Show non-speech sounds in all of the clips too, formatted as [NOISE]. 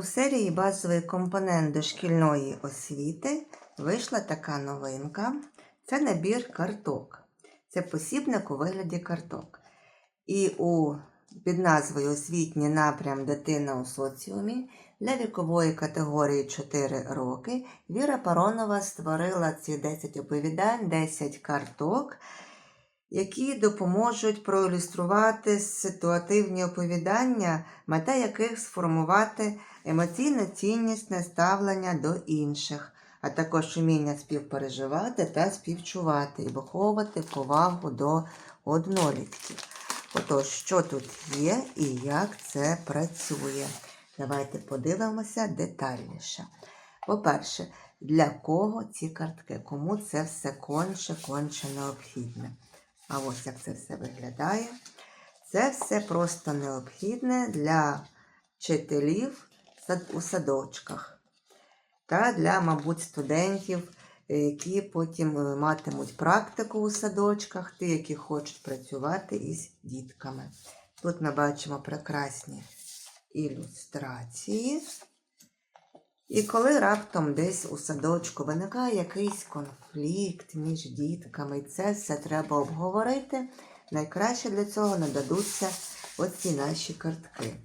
У серії базовий компонент дошкільної освіти вийшла така новинка. Це набір карток. Це посібник у вигляді карток. І у, під назвою Освітній напрям Дитина у соціумі для вікової категорії 4 роки Віра Паронова створила ці 10 оповідань, 10 карток, які допоможуть проілюструвати ситуативні оповідання, мета яких сформувати емоційно ціннісне ставлення до інших, а також уміння співпереживати та співчувати і виховувати повагу до однолітків. Отож, що тут є і як це працює? Давайте подивимося детальніше. По-перше, для кого ці картки? Кому це все конче, конче необхідне? А ось як це все виглядає. Це все просто необхідне для вчителів у садочках та для, мабуть, студентів, які потім е, матимуть практику у садочках, ті, які хочуть працювати із дітками. Тут ми бачимо прекрасні ілюстрації. І коли раптом десь у садочку виникає якийсь конфлікт між дітками, і це все треба обговорити, найкраще для цього нададуться оці наші картки.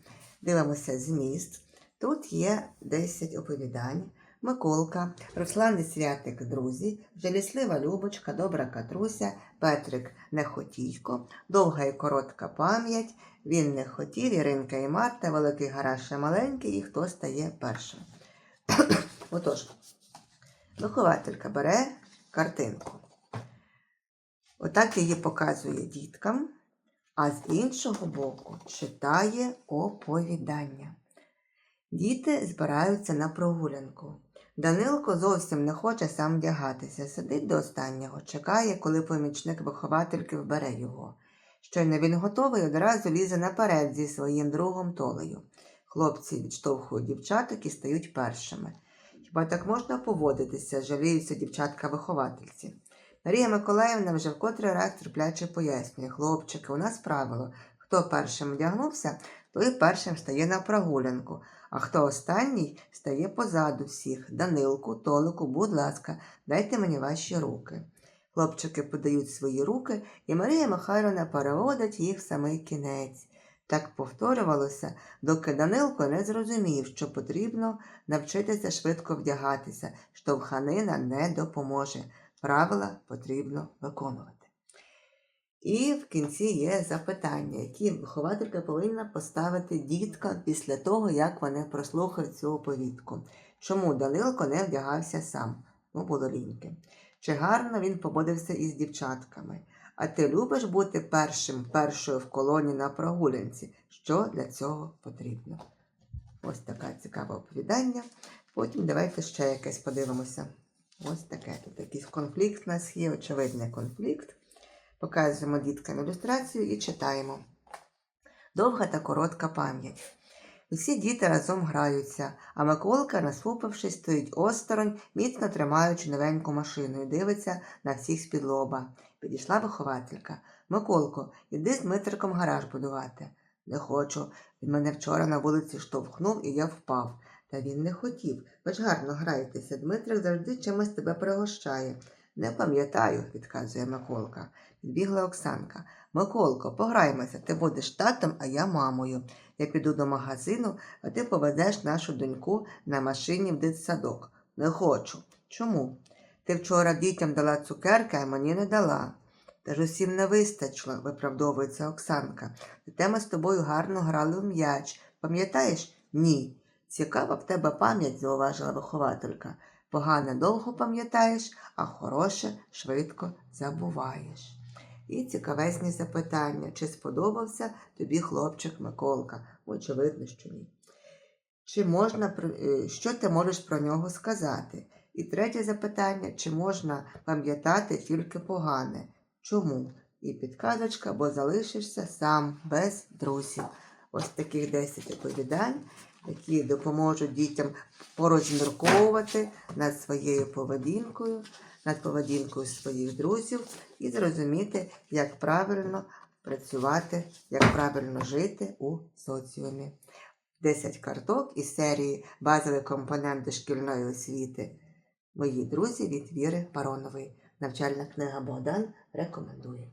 Дивимося зміст. Тут є 10 оповідань. Миколка, Руслан і Святик, друзі, Жаліслива Любочка, Добра Катруся, Петрик Нехотійко, Довга і коротка пам'ять, Він не хотів, Іринка і Марта, Великий гараж і маленький, і хто стає першим. [COUGHS] Отож, вихователька бере картинку. Отак її показує діткам, а з іншого боку читає оповідання. Діти збираються на прогулянку. Данилко зовсім не хоче сам вдягатися, сидить до останнього, чекає, коли помічник виховательки вбере його. Щойно він готовий, одразу лізе наперед зі своїм другом Толею. Хлопці відштовхують дівчаток і стають першими. Хіба так можна поводитися, жаліються дівчатка-виховательці. Марія Миколаївна вже в котрий раз терпляче пояснює, хлопчики, у нас правило, хто першим вдягнувся, той першим стає на прогулянку, а хто останній стає позаду всіх. Данилку, Толику, будь ласка, дайте мені ваші руки. Хлопчики подають свої руки, і Марія Михайловна переводить їх в самий кінець. Так повторювалося, доки Данилко не зрозумів, що потрібно навчитися швидко вдягатися, штовханина не допоможе. Правила потрібно виконувати. І в кінці є запитання, які вихователька повинна поставити діткам після того, як вони прослухають цю оповідку. Чому Данилко не вдягався сам? Ну, було ліньки. Чи гарно він поводився із дівчатками? А ти любиш бути першим, першою в колоні на прогулянці? Що для цього потрібно? Ось таке цікаве оповідання. Потім давайте ще якесь подивимося. Ось таке. Тут якийсь конфлікт у нас є, очевидний конфлікт. Показуємо діткам ілюстрацію і читаємо. Довга та коротка пам'ять. Усі діти разом граються, а Миколка, насупившись, стоїть осторонь, міцно тримаючи новеньку машину і дивиться на всіх з-під лоба. Підійшла вихователька. Миколко, іди з Дмитриком гараж будувати. Не хочу. Він мене вчора на вулиці штовхнув і я впав. Та він не хотів. Ви ж гарно граєтеся. Дмитрик завжди чимось тебе пригощає. Не пам'ятаю, відказує Миколка. Підбігла Оксанка. Миколко, пограємося, ти будеш татом, а я мамою. Я піду до магазину, а ти поведеш нашу доньку на машині в дитсадок. Не хочу. Чому? Ти вчора дітям дала цукерки, а мені не дала. Та ж усім не вистачило, виправдовується Оксанка. Зате ми з тобою гарно грали в м'яч. Пам'ятаєш? Ні. Цікава в тебе пам'ять, зауважила вихователька. Погане довго пам'ятаєш, а хороше швидко забуваєш. І цікавесні запитання, чи сподобався тобі хлопчик Миколка? Очевидно, що ні. Чи можна, е, що ти можеш про нього сказати? І третє запитання, чи можна пам'ятати тільки погане? Чому? І підказочка, бо залишишся сам без друзів. Ось таких 10 оповідань, які допоможуть дітям порозмірковувати над своєю поведінкою, над поведінкою своїх друзів і зрозуміти, як правильно працювати, як правильно жити у соціумі. 10 карток із серії Базові компоненти шкільної освіти. Мої друзі від Віри Паронової. Навчальна книга Богдан рекомендує.